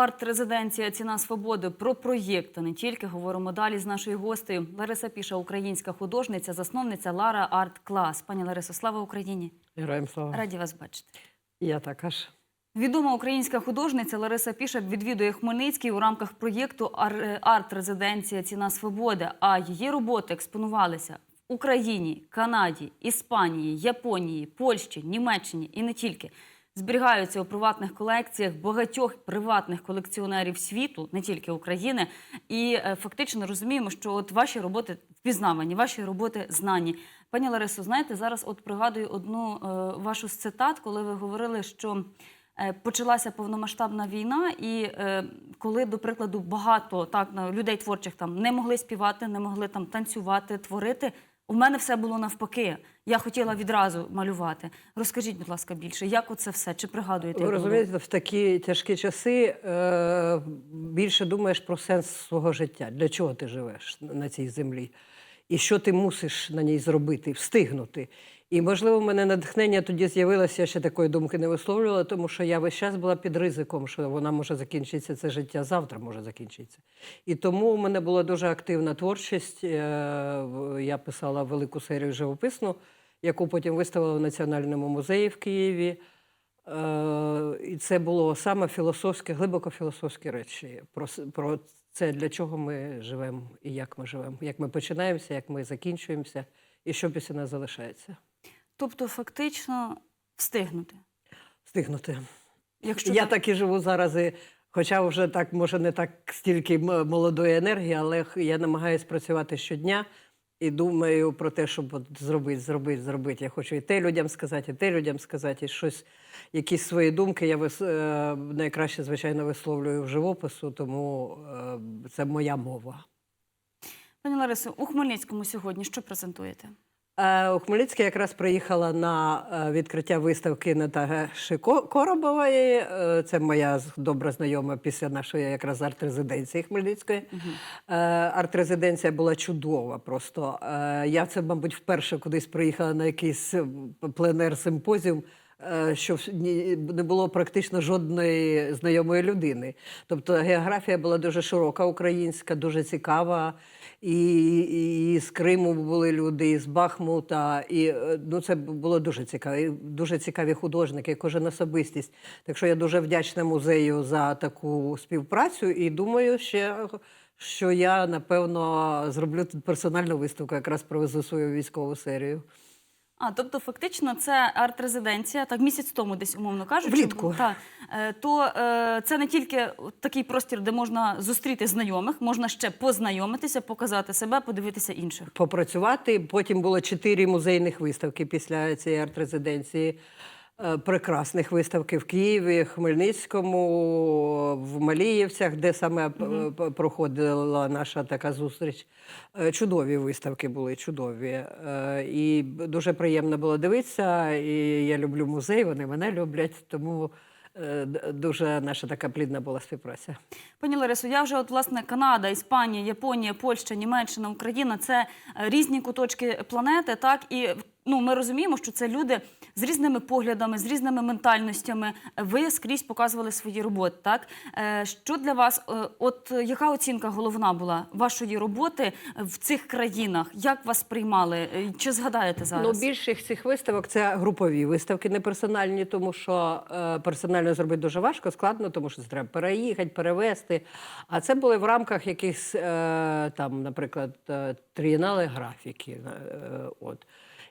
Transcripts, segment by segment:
Арт-резиденція Ціна свободи про проєкт, а не тільки говоримо далі з нашою гостею. Лариса Піша, українська художниця, засновниця Лара Арт Клас. Пані Ларисо, слава Україні! Героям слава. Раді вас бачити. Я також. Відома українська художниця Лариса Піша відвідує Хмельницький у рамках проєкту «Ар- Арт-резиденція Ціна свободи. А її роботи експонувалися в Україні, Канаді, Іспанії, Японії, Польщі, Німеччині і не тільки. Зберігаються у приватних колекціях багатьох приватних колекціонерів світу, не тільки України. І е, фактично розуміємо, що от ваші роботи впізнавані, ваші роботи знані. Пані Ларисо, знаєте, зараз от пригадую одну е, вашу з цитат, коли ви говорили, що е, почалася повномасштабна війна, і е, коли, до прикладу, багато так людей творчих там не могли співати, не могли там танцювати, творити. У мене все було навпаки. Я хотіла відразу малювати. Розкажіть, будь ласка, більше, як оце все? Чи пригадуєте? Ви розумієте, в такі тяжкі часи е, більше думаєш про сенс свого життя. Для чого ти живеш на цій землі? І що ти мусиш на ній зробити, встигнути. І, можливо, в мене натхнення тоді з'явилося, я ще такої думки не висловлювала, тому що я весь час була під ризиком, що вона може закінчитися, це життя завтра може закінчитися. І тому у мене була дуже активна творчість. Е, Я писала велику серію живописну, яку потім виставила в Національному музеї в Києві. Е, І це було саме філософське, глибоко філософські речі. Про, про це, для чого ми живемо і як ми живемо, як ми починаємося, як ми закінчуємося, і що після нас залишається. Тобто, фактично встигнути. Встигнути. Якщо Я так- і живу зараз. І, хоча вже так, може, не так стільки молодої енергії, але я намагаюся працювати щодня і думаю про те, щоб от зробити, зробити, зробити. Я хочу і те людям сказати, і те людям сказати, і щось, якісь свої думки я вис... е, найкраще, звичайно, висловлюю в живопису, тому е, це моя мова. Пані Ларисо, у Хмельницькому сьогодні що презентуєте? Е, У Хмельницьке якраз приїхала на е, відкриття виставки Наташі Ко- Коробової. Е, Це моя добра знайома після нашої якраз арт-резиденції Хмельницької. Угу. Арт-резиденція була чудова просто. Я це, мабуть, вперше кудись приїхала на якийсь пленер-симпозіум. Е, Що не було практично жодної знайомої людини. Тобто географія була дуже широка, українська, дуже цікава. І, і, з Криму були люди, і з Бахмута. І е, ну, це було дуже цікаво. І дуже цікаві художники, кожен особистість. Так що я дуже вдячна музею за таку співпрацю і думаю ще. Що я напевно зроблю тут персональну виставку, якраз провезу свою військову серію. А, тобто, фактично, це арт-резиденція, так місяць тому, десь умовно кажучи, Влітку. та, е, то е, це не тільки такий простір, де можна зустріти знайомих, можна ще познайомитися, показати себе, подивитися інших. попрацювати. Потім було чотири музейних виставки після цієї арт-резиденції. Е, Прекрасних виставки в Києві, Хмельницькому, в Маліївцях, де саме п- проходила наша така зустріч. Е, Чудові виставки були, чудові. І дуже приємно було дивитися. І я люблю музей, вони мене люблять, тому дуже наша така плідна була співпраця. Пані Ларисо, я вже от власне Канада, Іспанія, Японія, Польща, Німеччина, Україна це різні куточки планети, так і ну ми розуміємо, що це люди з різними поглядами, з різними ментальностями. Ви скрізь показували свої роботи. Так Е, що для вас, е, от яка оцінка головна була вашої роботи в цих країнах? Як вас приймали? Е, Чи згадаєте зараз? Ну, більшість цих виставок це групові виставки, не персональні, тому що персонально зробити дуже важко, складно, тому що треба переїхати, перевезти. А це були в рамках якихось, там, наприклад, трієнали графіки. от.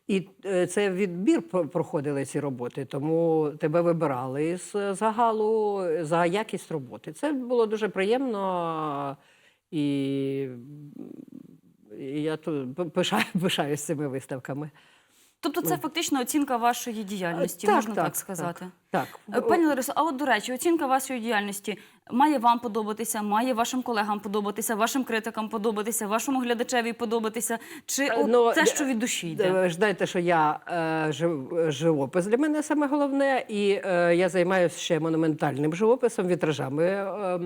І е, це відбір про- проходили ці роботи, тому тебе вибирали з загалу за якість роботи. Це було дуже приємно. І я тут пишаю, пишаюсь цими виставками. Тобто, це фактично оцінка вашої діяльності, Так, можна так, так, сказати. Так. Е, Пані Ларисо, а от до речі, оцінка вашої діяльності має вам подобатися, має вашим колегам подобатися, вашим критикам подобатися, вашому глядачеві подобатися. Чи Е, ну, те, е, що від душі йде? Знаєте, що я е, живопис для мене саме головне, і е, я займаюся ще монументальним живописом, вітражами. Е,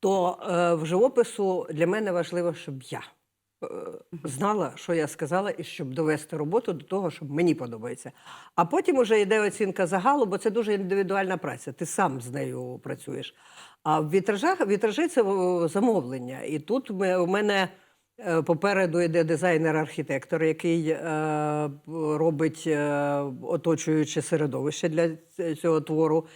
то е, в живопису для мене важливо, щоб я. Е, знала, що я сказала, і щоб довести роботу до того, щоб мені подобається. А потім вже йде оцінка загалу, бо це дуже індивідуальна праця. Ти сам з нею працюєш. А в вітражах вітражі це замовлення. І тут у мене. е, Попереду йде дизайнер-архітектор, який е, робить е, оточуюче середовище для цього твору.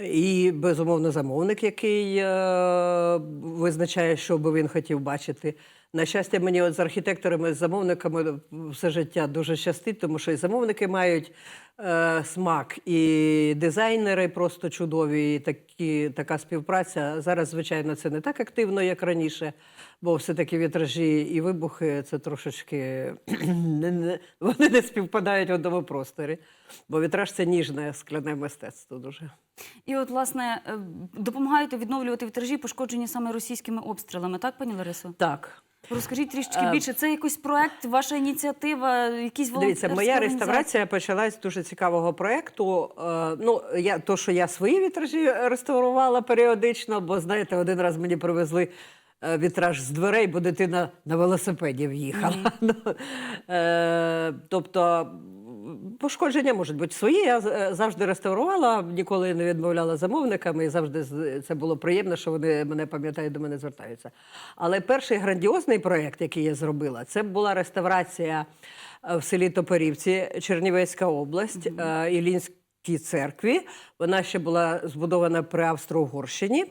І, безумовно, замовник, який е, визначає, що би він хотів бачити. На щастя, мені от з архітекторами, з замовниками все життя дуже щастить, тому що і замовники мають е, смак, і дизайнери просто чудові. І такі, така співпраця. Зараз, звичайно, це не так активно, як раніше, бо все-таки вітражі і вибухи це трошечки вони не співпадають в одному просторі. Бо вітраж це ніжне скляне мистецтво дуже. І от, власне, е, допомагаєте відновлювати вітражі, пошкоджені саме російськими обстрілами, так, пані Ларисо? Так. Розкажіть трішечки Е, більше. Це якийсь проект, ваша ініціатива, якісь Дивіться, моя реставрація почалась з дуже цікавого проєкту. Е, ну, я, то, що я свої вітражі реставрувала періодично, бо знаєте, один раз мені привезли е, вітраж з дверей, бо дитина на велосипеді в'їхала. Ну, е, тобто. Пошкодження можуть бути свої. Я е, завжди реставрувала, ніколи не відмовляла замовникам, і завжди це було приємно, що вони мене пам'ятають, до мене звертаються. Але перший грандіозний проєкт, який я зробила, це була реставрація е, в селі Топорівці, Чернівецька область, е, Ілінській церкві. Вона ще була збудована при Австро-Угорщині.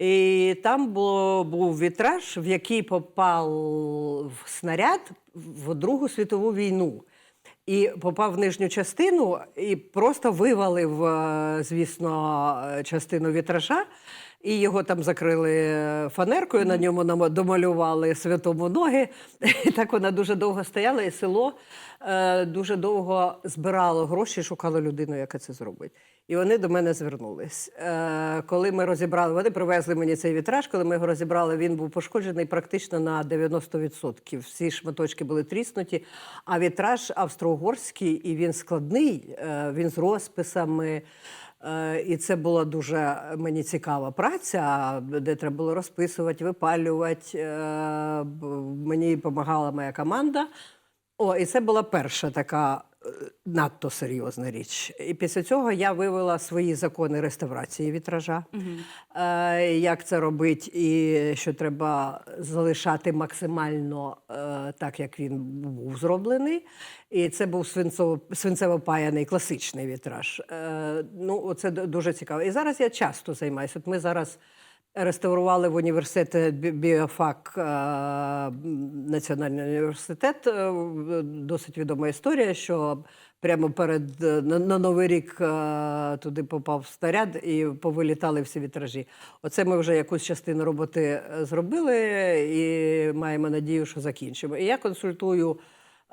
І там було, був вітраж, в який попав снаряд в Другу світову війну. І попав в нижню частину і просто вивалив, е, звісно, е, частину вітража. І його там закрили е, фанеркою, на ньому домалювали святому ноги. І так вона дуже довго стояла, і село дуже довго збирало гроші, шукало людину, яка це зробить. І вони до мене звернулись. Е, коли ми розібрали, вони привезли мені цей вітраж. Коли ми його розібрали, він був пошкоджений практично на 90%. Всі шматочки були тріснуті. А вітраж австро-угорський, і він складний, е, він з розписами. Е, І це була дуже мені цікава праця, де треба було розписувати, випалювати. Е, Мені допомагала моя команда. О, і це була перша така надто серйозна річ. І після цього я вивела свої закони реставрації вітража, е, як це робити, і що треба залишати максимально е, так, як він був зроблений. І це був свинцово, свинцево-паяний класичний вітраж. Е, ну, це дуже цікаво. І зараз я часто займаюся. От ми зараз реставрували в університеті Бі- біофак е, Національний університет. Е, Досить відома історія, що прямо перед е, на, на Новий рік е, туди попав снаряд і повилітали всі вітражі. Оце ми вже якусь частину роботи е, зробили і маємо надію, що закінчимо. І я консультую.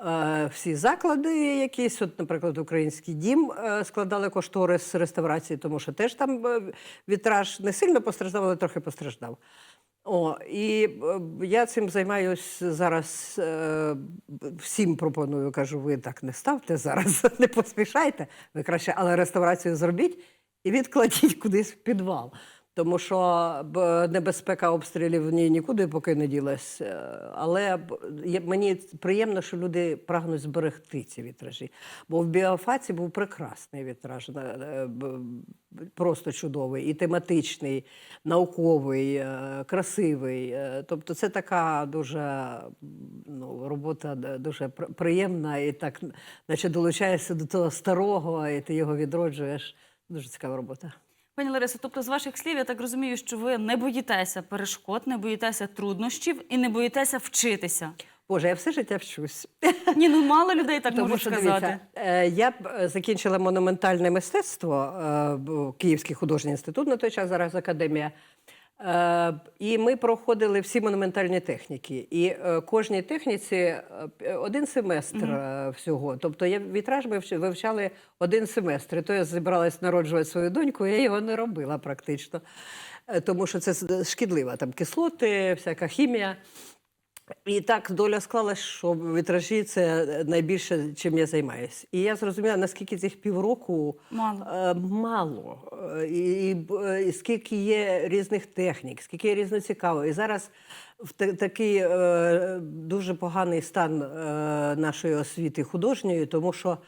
Е, Всі заклади, якісь, от, наприклад, український дім е, складали кошторис реставрації, тому що теж там е, вітраж не сильно постраждав, але трохи постраждав. О, і я цим займаюся зараз. Всім пропоную, кажу, ви так не ставте зараз, не поспішайте. Ви краще, але реставрацію зробіть і відкладіть кудись в підвал. Тому що небезпека обстрілів ні, нікуди поки не ділась. Е, Але мені приємно, що люди прагнуть зберегти ці вітражі. Бо в біофаці був прекрасний вітраж, е, просто чудовий, і тематичний, науковий, е, красивий. Тобто це така дуже ну, робота дуже приємна і так, наче долучаєшся до того старого, і ти його відроджуєш. Дуже цікава робота. Пані Ларисо, тобто з ваших слів я так розумію, що ви не боїтеся перешкод, не боїтеся труднощів і не боїтеся вчитися. Боже, я все життя вчусь. Ні, ну мало людей так можуть сказати. дивіться, е, я б е, закінчила монументальне мистецтво, е, Київський художній інститут на той час, зараз академія. Е, І ми проходили всі монументальні техніки. І е, кожній техніці е, один семестр всього. Тобто я вітраж ми вивчали один семестр. І то я зібралась народжувати свою доньку, я його не робила практично. Тому що це шкідлива там кислоти, всяка хімія. І так доля склалась, що вітражі це найбільше, чим я займаюся. І я зрозуміла, наскільки цих півроку Мало. е, мало. Е, І, і, і скільки є різних технік, скільки є різно цікаво. І зараз в та- такий е, дуже поганий стан е, нашої освіти художньої, тому що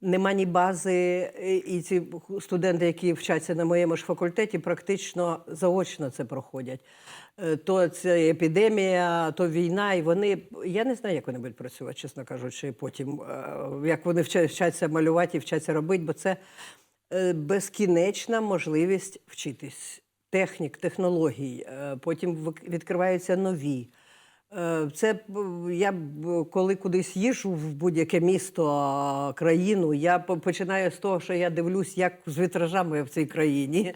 нема ні бази, і- ці студенти, які вчаться на моєму ж факультеті, практично заочно це проходять. Е, То це епідемія, то війна, і вони я не знаю, як вони будуть працювати, чесно кажучи, потім е, як вони вчаться малювати і вчаться робити, бо це е, безкінечна можливість вчитись технік, технологій. Потім відкриваються нові. Е, Це я коли кудись їжджу в будь-яке місто, країну, я починаю з того, що я дивлюсь, як з вітражами в цій країні.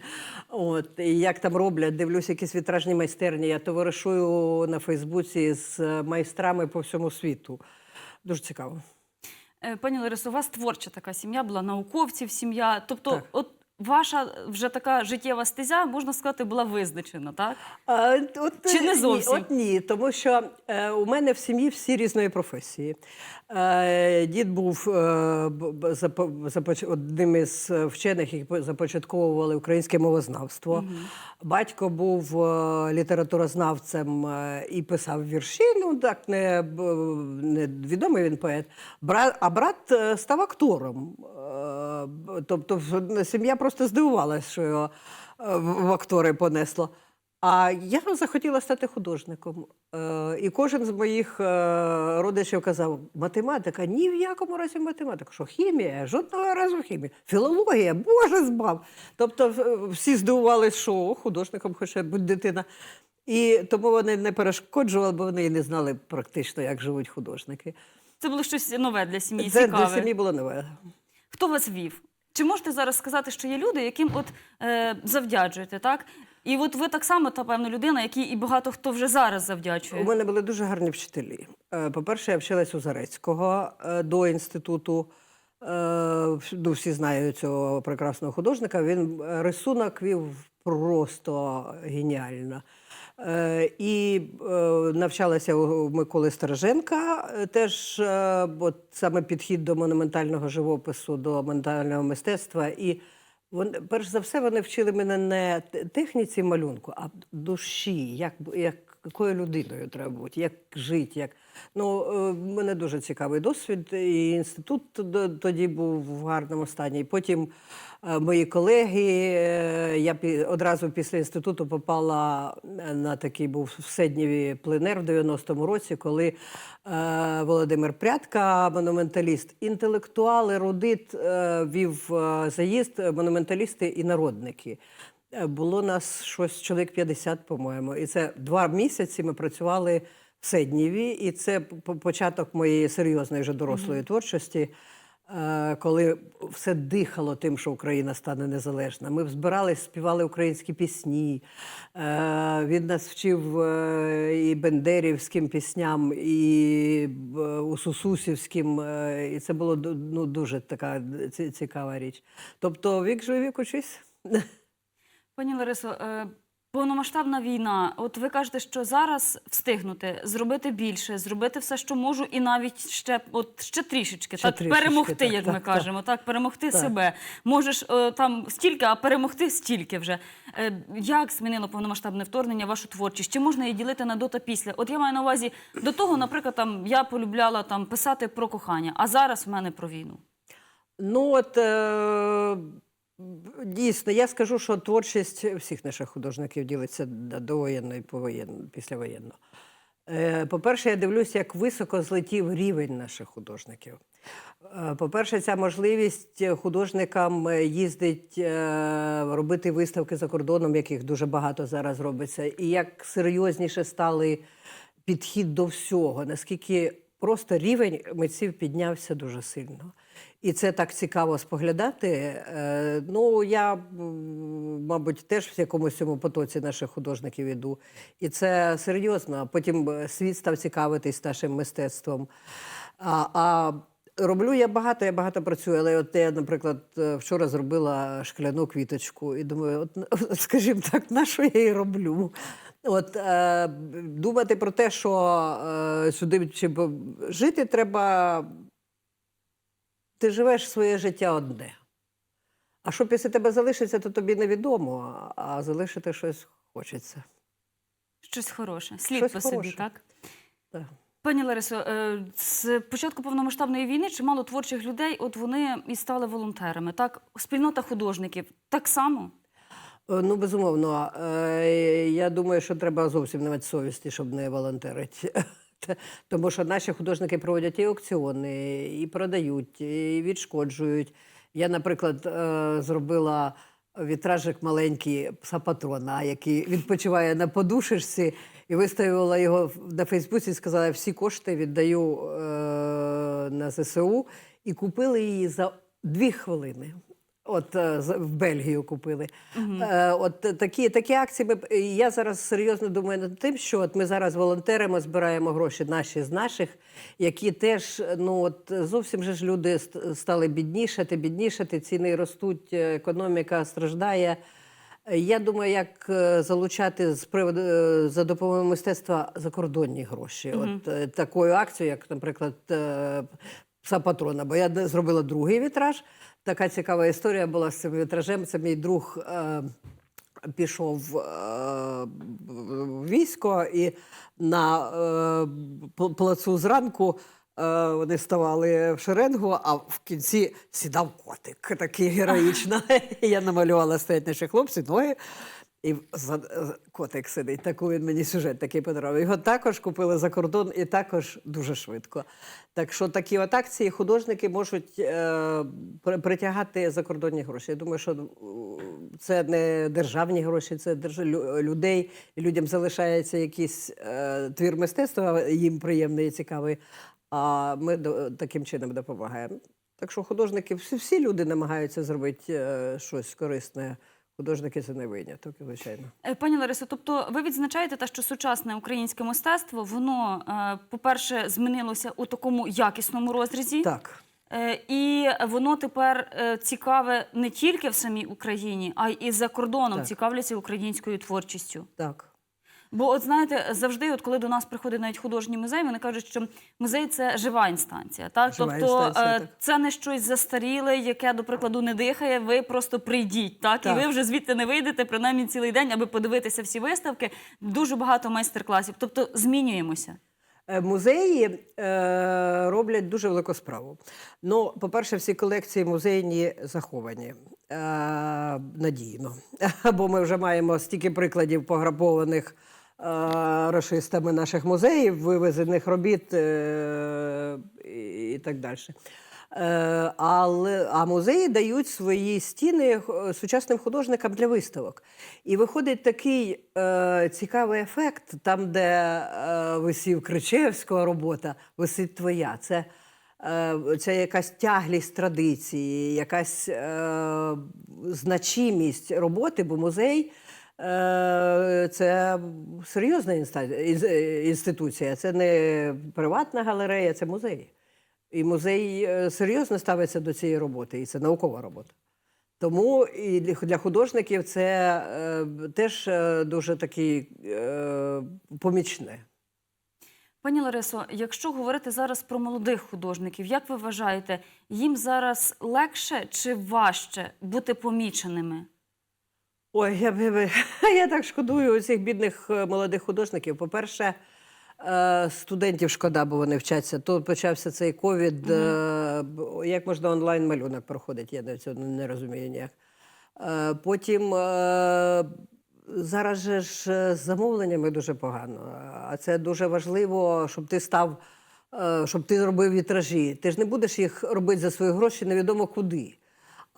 От, і як там роблять, дивлюсь якісь вітражні майстерні. Я товаришую на Фейсбуці з е, майстрами по всьому світу. Дуже цікаво. Е, Пані Ларисо, у вас творча така сім'я була, науковців сім'я. Тобто, Так. от ваша вже така життєва стезя, можна сказати, була визначена, так? А, от, Чи не зовсім? Ні, от ні, тому що е, у мене в сім'ї всі різної професії. Е, дід був е, запо- започ- одним із вчених, які започатковували українське мовознавство. Батько був е, літературознавцем е, і писав вірші. Ну так не, не відомий він поет. Брат, а брат е, став актором. Е, Тобто сім'я просто здивувалася, що його е, в актори понесло. А я захотіла стати художником. Е, і кожен з моїх е, родичів казав: математика, ні в якому разі математика. Що хімія, жодного разу хімія. Філологія, Боже збав. Тобто всі здивувалися, що «О, художником хоче бути дитина. І тому вони не перешкоджували, бо вони і не знали практично, як живуть художники. Це було щось нове для сім'ї. Це цікаве. для сім'ї було нове. Хто вас вів? Чи можете зараз сказати, що є люди, яким от е, завдячуєте, так? І от ви так само, та певно, людина, якій і багато хто вже зараз завдячує. У мене були дуже гарні вчителі. Е, По-перше, я вчилась у Зарецького е, до інституту. Е, Ну, всі знають цього прекрасного художника. Він рисунок вів просто геніально. Е, І е, навчалася у Миколи Стороженка, е, теж от саме підхід до монументального живопису, до монументального мистецтва. І вони, перш за все, вони вчили мене не техніці малюнку, а душі, як, як, якою людиною треба бути, як жити. Як... Ну, е, мене дуже цікавий досвід. І інститут тоді був в гарному стані. Потім е, мої колеги, е, я одразу після інституту попала на такий був в Седнєві пленер в 90-му році, коли Володимир Прядка, монументаліст, інтелектуал, ерудит, вів заїзд монументалісти і народники. Е, Було нас щось чоловік 50, по-моєму. І це два місяці ми працювали в Седнєві, і це початок моєї серйозної вже дорослої творчості. е, Коли все дихало тим, що Україна стане незалежна. Ми збирались, співали українські пісні. Е, Він нас вчив і бендерівським пісням, і усусусівським. І це було ну, дуже така цікава річ. Тобто, вік живий, вік учись. Пані Ларисо, е, повномасштабна війна. От ви кажете, що зараз встигнути зробити більше, зробити все, що можу, і навіть ще от ще трішечки, Ще так трішечки, перемогти, так, як так, ми так. кажемо, так перемогти Так. себе. Можеш е, там стільки, а перемогти стільки вже. Е, як змінило повномасштабне вторгнення вашу творчість? Чи можна її ділити на до та після? От я маю на увазі до того, наприклад, там я полюбляла там писати про кохання, а зараз в мене про війну. Ну от е, дійсно, я скажу, що творчість всіх наших художників ділиться довоєнно і повоєнно, післявоєнно. Е, По-перше, я дивлюся, як високо злетів рівень наших художників. Е, По-перше, ця можливість художникам їздить, е, робити виставки за кордоном, яких дуже багато зараз робиться, і як серйозніше стали підхід до всього, наскільки просто рівень митців піднявся дуже сильно. І це так цікаво споглядати. Е, Ну, я, мабуть, теж в якомусь цьому потоці наших художників іду. І це серйозно. Потім е, світ став цікавитись нашим мистецтвом. А, а роблю я багато, я багато працюю. Але от я, наприклад, е, вчора зробила шкляну квіточку і думаю, от, скажімо так, на що я її роблю? От е, думати про те, що е, сюди чи жити треба. Ти живеш своє життя одне. А що після тебе залишиться, то тобі невідомо, а залишити щось хочеться. Щось хороше. Слід Щось по собі, так? Так. Пані Ларисо, е, з початку повномасштабної війни чимало творчих людей, от вони і стали волонтерами. Так, спільнота художників так само. Е, Ну, безумовно. Е, Я думаю, що треба зовсім не мати совісті, щоб не волонтерити. Тому що наші художники проводять і аукціони, і продають, і відшкоджують. Я, наприклад, е, зробила вітражик маленький пса патрона, який відпочиває на подушечці, і виставила його на Фейсбуці і сказала, всі кошти віддаю на ЗСУ. І купили її за дві хвилини. От е, в Бельгію купили. Е, От такі, такі акції. Ми, я зараз серйозно думаю над тим, що от ми зараз волонтеримо, збираємо гроші наші з наших, які теж ну от зовсім же ж люди стали біднішати, біднішати, ціни ростуть, е, економіка страждає. Я думаю, як залучати з приводу за допомогою мистецтва закордонні гроші. От е, такою акцією, як, наприклад, пса патрона. Бо я зробила другий вітраж. Така цікава історія була з цим вітражем. Це мій друг. Е, Пішов е, в військо, і на е, плацу зранку е, вони ставали в шеренгу, а в кінці сідав котик, такий героїчно. Я намалювала стоять наші хлопці, ноги. І за- котик сидить. Таку він мені сюжет такий подарував. Його також купили за кордон і також дуже швидко. Так що такі от акції художники можуть е, притягати закордонні гроші. Я думаю, що е, це не державні гроші, це держ... людей. Людям залишається якийсь е, твір мистецтва, їм приємний і цікавий. А ми до- таким чином допомагаємо. Так що художники, всі, всі люди намагаються зробити е, щось корисне. Художники це не виняток, звичайно. Е, Пані Ларисо, тобто ви відзначаєте те, що сучасне українське мистецтво, воно, е, по-перше, змінилося у такому якісному розрізі. Так. Е, І воно тепер цікаве не тільки в самій Україні, а й і за кордоном Так. цікавляться українською творчістю. Так. Бо, от знаєте, завжди, от коли до нас приходить навіть художній музей, вони кажуть, що музей це жива інстанція. Так? Жива тобто інстанція, е, так. це не щось застаріле, яке, до прикладу, не дихає. Ви просто прийдіть, так? Так. і ви вже звідти не вийдете принаймні цілий день, аби подивитися всі виставки. Дуже багато майстер-класів. Тобто змінюємося. Е, Музеї е, роблять дуже велику справу. Ну, по-перше, всі колекції музейні заховані е, надійно. Бо ми вже маємо стільки прикладів пограбованих рашистами наших музеїв, вивезених робіт е, і, так далі. Е, але, а музеї дають свої стіни е, сучасним художникам для виставок. І виходить такий е, цікавий ефект, там, де е, висів Кричевського робота, висить твоя. Це, е, це якась тяглість традиції, якась е, значимість роботи, бо музей. Е, Це серйозна інституція, це не приватна галерея, це музей. І музей е, серйозно ставиться до цієї роботи, і це наукова робота. Тому і для- художників це е, теж дуже такий е, помічне. Пані Ларисо, якщо говорити зараз про молодих художників, як ви вважаєте, їм зараз легше чи важче бути поміченими? Ой, я, я так шкодую цих бідних е, молодих художників. По-перше, е, студентів шкода, бо вони вчаться. Тут почався цей ковід. б- Як можна онлайн малюнок проходить? Я цього не розумію ніяк. Потім зараз же ж з замовленнями дуже погано. А це дуже важливо, щоб ти став, щоб ти робив вітражі. Ти ж не будеш їх робити за свої гроші невідомо куди.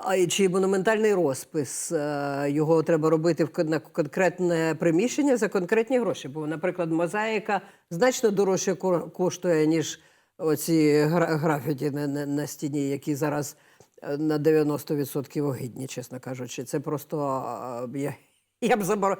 А чи монументальний розпис е, його треба робити в на конкретне приміщення за конкретні гроші. Бо, наприклад, мозаїка значно дорожче ко- коштує, ніж оці гра- графіті на, на, на стіні, які зараз е, на 90% огидні, чесно кажучи. Це просто е, я, я б забор...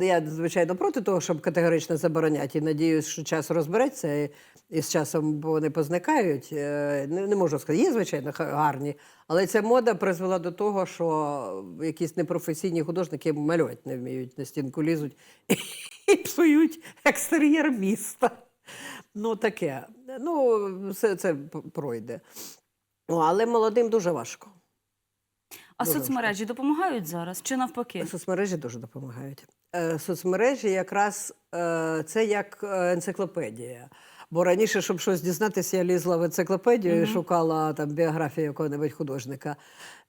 Я, звичайно, проти того, щоб категорично забороняти. І надіюсь, що час розбереться і, і з часом вони позникають. Е, Не, не можу сказати, є, звичайно, гарні. Але ця мода призвела до того, що якісь непрофесійні художники малювати не вміють, на стінку лізуть і псують екстер'єр міста. Ну, таке. Ну, це, це пройде. Але молодим дуже важко. А Дуже соцмережі допомагають зараз чи навпаки? Соцмережі дуже допомагають. Е, Соцмережі якраз е, це як е, енциклопедія. Бо раніше, щоб щось дізнатися, я лізла в енциклопедію і шукала там біографію якого-небудь художника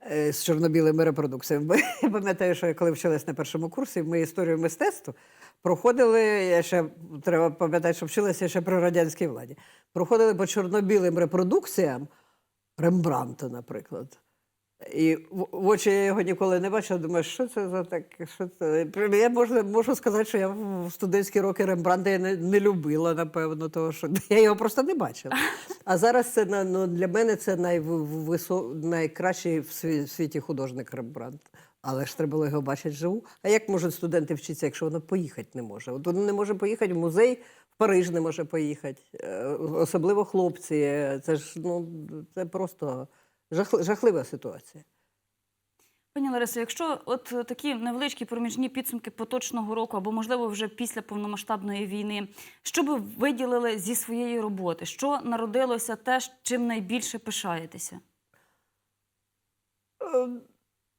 з чорно-білими репродукціями. Я пам'ятаю, що я коли вчилась на першому курсі, ми історію мистецтва проходили. Я ще треба пам'ятати, що вчилася ще при радянській владі. Проходили по чорно-білим репродукціям Рембранта, наприклад. І в очі я його ніколи не бачила. Думаю, що це за таке? Що це? Я можу, можу сказати, що я в студентські роки Рембранта я не, не любила, напевно, того, що я його просто не бачила. А зараз це ну, для мене це найвисо, найкращий в світі художник Рембрандт. Але ж треба було його бачити живу. А як можуть студенти вчитися, якщо воно поїхати не може? От він не може поїхати в музей, в Париж не може поїхати. Е, Особливо хлопці. Це ж ну, це просто жахлива ситуація. Пані Ларисо, якщо от такі невеличкі проміжні підсумки поточного року, або можливо вже після повномасштабної війни, що би виділили зі своєї роботи? Що народилося те, чим найбільше пишаєтеся? Е,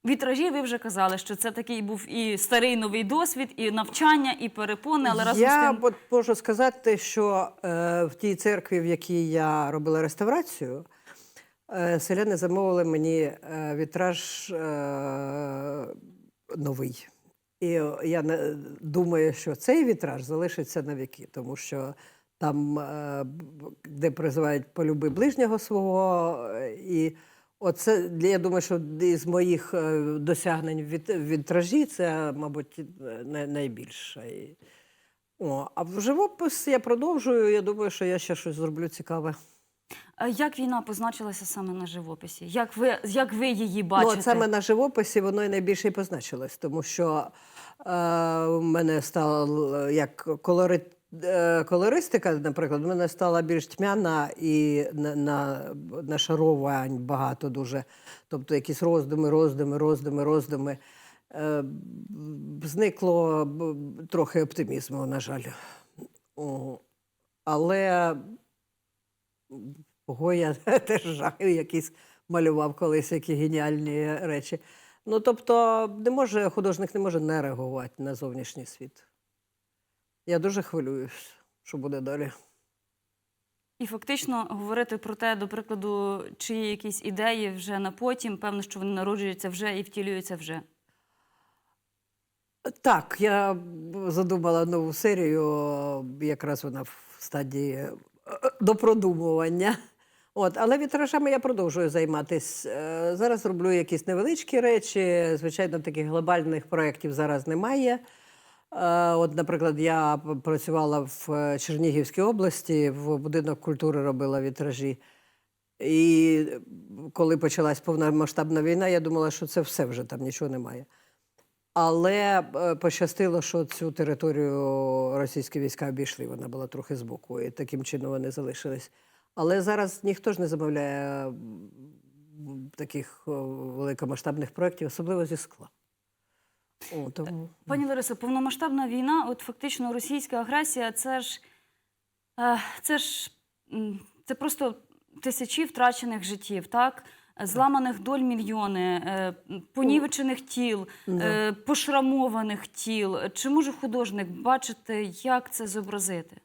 Вітражі, ви вже казали, що це такий був і старий новий досвід, і навчання, і перепони, але разом я з тим можу сказати, що е, в тій церкві, в якій я робила реставрацію, селяни замовили мені е, вітраж е, новий. І я думаю, що цей вітраж залишиться на віки, тому що там, е, де призивають полюби ближнього свого. е, І оце, я думаю, що із моїх е, досягнень від вітражі це, мабуть, е, найбільше. О, а в живопис я продовжую. Я думаю, що я ще щось зроблю цікаве. А як війна позначилася саме на живописі? Як ви, як ви її бачите? Ну, от саме на живописі воно і найбільше і позначилось, тому що е, у мене стало як колори, е, колористика, наприклад, у мене стала більш тьмяна і на, на, нашаровань багато дуже. Тобто якісь роздуми, роздуми, роздуми, роздуми. Е, зникло трохи оптимізму, на жаль. О, але Гоя теж жахів якийсь малював колись які геніальні речі. Ну, тобто, не може, художник не може не реагувати на зовнішній світ. Я дуже хвилююсь, що буде далі. І фактично говорити про те, до прикладу, чи є якісь ідеї вже на потім, певно, що вони народжуються вже і втілюються вже. Так, я задумала нову серію, якраз вона в стадії е, допродумування. От, але вітражами я продовжую займатися. Е, Зараз роблю якісь невеличкі речі. Звичайно, таких глобальних проєктів зараз немає. Е, От, наприклад, я працювала в Чернігівській області, в будинок культури робила вітражі. І коли почалась повномасштабна війна, я думала, що це все вже там нічого немає. Але е, пощастило, що цю територію російські війська обійшли. Вона була трохи збоку, і таким чином вони залишились. Але зараз ніхто ж не замовляє таких великомасштабних проєктів, особливо зі скла. О, тому... Пані Ларисо, повномасштабна війна, от фактично російська агресія, це ж е, це ж це просто тисячі втрачених життів, так? Зламаних доль мільйони, е, понівечених тіл, е, пошрамованих тіл. Чи може художник бачити, як це зобразити?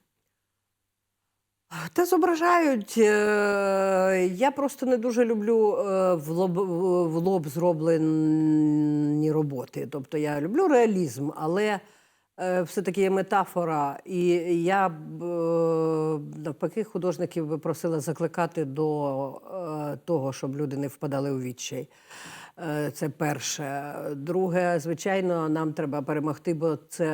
Та зображають. е, Я просто не дуже люблю е, в лоб, в лоб зроблені роботи. Тобто я люблю реалізм, але е, все-таки є метафора. І я б е, навпаки художників би просила закликати до е, того, щоб люди не впадали у відчай. Е, Це перше. Друге, звичайно, нам треба перемогти, бо це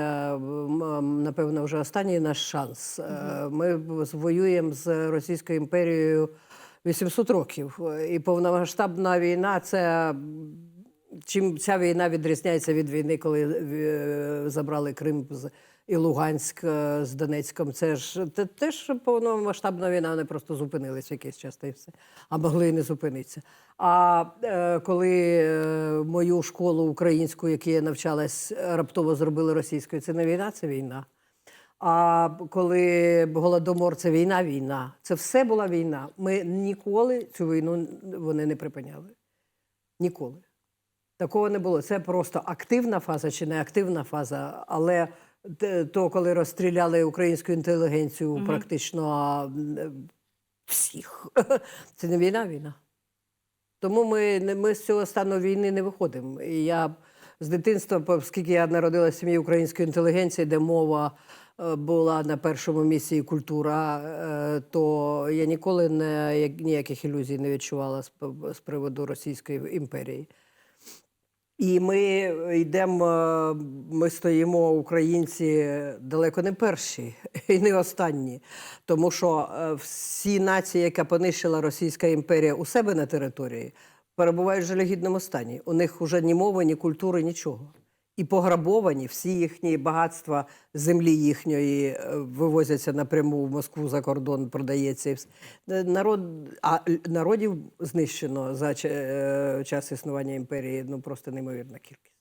напевно вже останній наш шанс. Е, Ми воюємо з Російською імперією 800 років, і повномасштабна війна це. Чим ця війна відрізняється від війни, коли е, забрали Крим і Луганськ е, з Донецьком? Це ж те, теж повномасштабна війна, вони просто зупинились в якийсь час та й все, а могли і не зупинитися. А е, коли е, мою школу українську, якій я навчалась, раптово зробили російською, це не війна, це війна. А коли голодомор це війна, війна. Це все була війна. Ми ніколи цю війну вони не припиняли. Ніколи. Такого не було. Це просто активна фаза чи не активна фаза. Але то, коли розстріляли українську інтелігенцію, практично всіх. Це не війна, війна. Тому ми, ми з цього стану війни не виходимо. І я з дитинства, оскільки я народилася в сім'ї української інтелігенції, де мова е, була на першому місці і культура, е, то я ніколи не, ніяких ілюзій не відчувала з, з приводу Російської імперії. І ми йдемо, е, ми стоїмо, українці, далеко не перші і не останні. Тому що е, всі нації, яка понищила Російська імперія у себе на території, перебувають в жалюгідному стані. У них вже ні мови, ні культури, нічого. І пограбовані всі їхні багатства землі їхньої е, вивозяться напряму в Москву за кордон, продається. Е, Народ, а народів знищено за е, час існування імперії ну просто неймовірна кількість.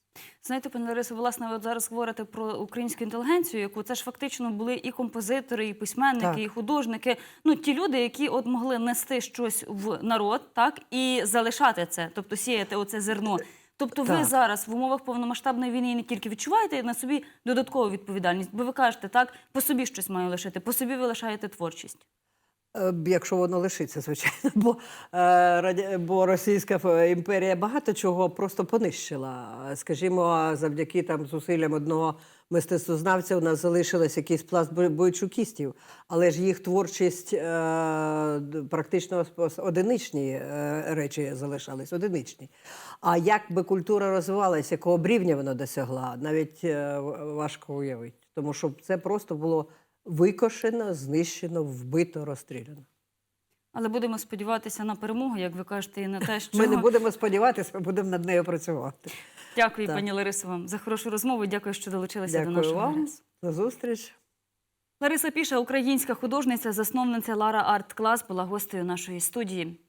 Знаєте, пані Ларисо, власне, ви зараз говорите про українську інтелігенцію, яку це ж фактично були і композитори, і письменники, Так. і художники. Ну ті люди, які от могли нести щось в народ, так і залишати це, тобто сіяти оце зерно. Тобто, ви зараз в умовах повномасштабної війни не тільки відчуваєте на собі додаткову відповідальність, бо ви кажете, так по собі щось маю лишити, по собі ви лишаєте творчість. Е, Якщо воно лишиться, звичайно, бо, е, бо Російська імперія багато чого просто понищила. Скажімо, завдяки там зусиллям одного мистецтвознавця у нас залишилось якийсь пласт бойчукістів, але ж їх творчість е, практично одиничні речі залишались, одиничні. А як би культура розвивалася, якого б рівня вона досягла, навіть важко уявити. Тому що це просто було викошено, знищено, вбито, розстріляно. Але будемо сподіватися на перемогу, як ви кажете, і на те, що Ми не будемо сподіватися, ми будемо над нею працювати. дякую, Так. пані Ларисо, вам за хорошу розмову. Дякую, що долучилися до нашого вам за зустріч. Лариса Піша, українська художниця, засновниця Лара Арт Клас, була гостею нашої студії.